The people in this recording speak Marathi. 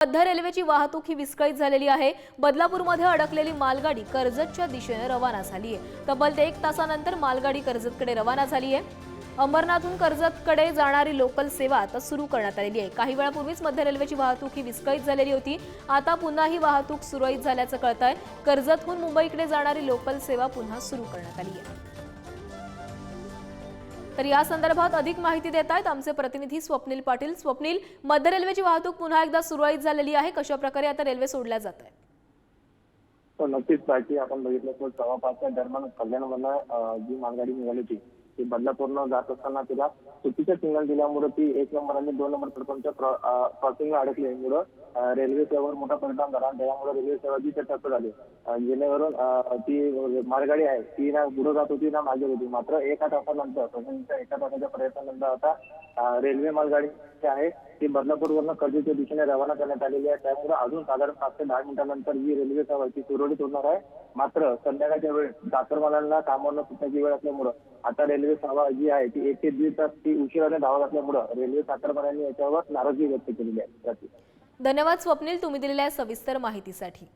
मध्य रेल्वेची वाहतूक ही विस्कळीत झालेली आहे. बदलापूरमध्ये अडकलेली मालगाडी कर्जतच्या दिशेने रवाना झाली आहे तब्बल ते एक तासानंतर मालगाडी कर्जतकडे रवाना झाली आहे अंबरनाथहून कर्जतकडे जाणारी लोकल सेवा आता सुरू करण्यात आलेली आहे. काही वेळापूर्वीच मध्य रेल्वेची वाहतूक ही विस्कळीत झालेली होती. आता पुन्हा ही वाहतूक सुरळीत झाल्याचं कळत आहे कर्जतहून मुंबईकडे जाणारी लोकल सेवा पुन्हा सुरू करण्यात आली आहे तर या संदर्भात अधिक माहिती देत आहेत आमचे प्रतिनिधी स्वप्नील पाटील. स्वप्नील मध्य रेल्वेची वाहतूक पुन्हा एकदा सुरळीत झालेली आहे. कशा प्रकारे आता रेल्वे सोडल्या जात आहे तर हो, नक्कीच पार्टी आपण बघितलं तर सव्वा पाचच्या दरम्यान कल्याण जी मालगाडी निघाली होती ती बदलापूरनं जात असताना तिला चुकीचं सिग्नल दिल्यामुळे ती एक नंबर आणि दोन नंबर प्लॅटफॉर्मच्या क्रॉसिंगला अडकल्यामुळं रेल्वे सेवेवर मोठा परिणाम झाला आणि त्यामुळे रेल्वे सेवाची चर्चा झाली. जेणेवरून ती मालगाडी आहे ती ना पुढे जात होती ना मागे होती. मात्र एका तासानंतर एका तासाच्या प्रयत्नानंतर आता रेल्वे मालगाडी आहे. ती बदलापूरवरनं कर्जतच्या दिशेने रवाना करण्यात आलेली आहे. त्यामुळे अजून साधारण पाच ते दहा मिनिटांनंतर ही रेल्वे सेवा ती सुरळीत होणार आहे. मात्र संध्याकाळच्या वेळेस चाकरमालांना कामावरनं सुटण्याची वेळ असल्यामुळं आता रेल्वे सेवा जी आहे ती एक ते दीड तास ती उशिराने धावत असल्यामुळं रेल्वे चाकरमाल्यांनी याच्यावर नाराजगी व्यक्त केलेली आहे. धन्यवाद स्वप्नील. तुम्ही दिलेल्या सविस्तर माहितीसाठी.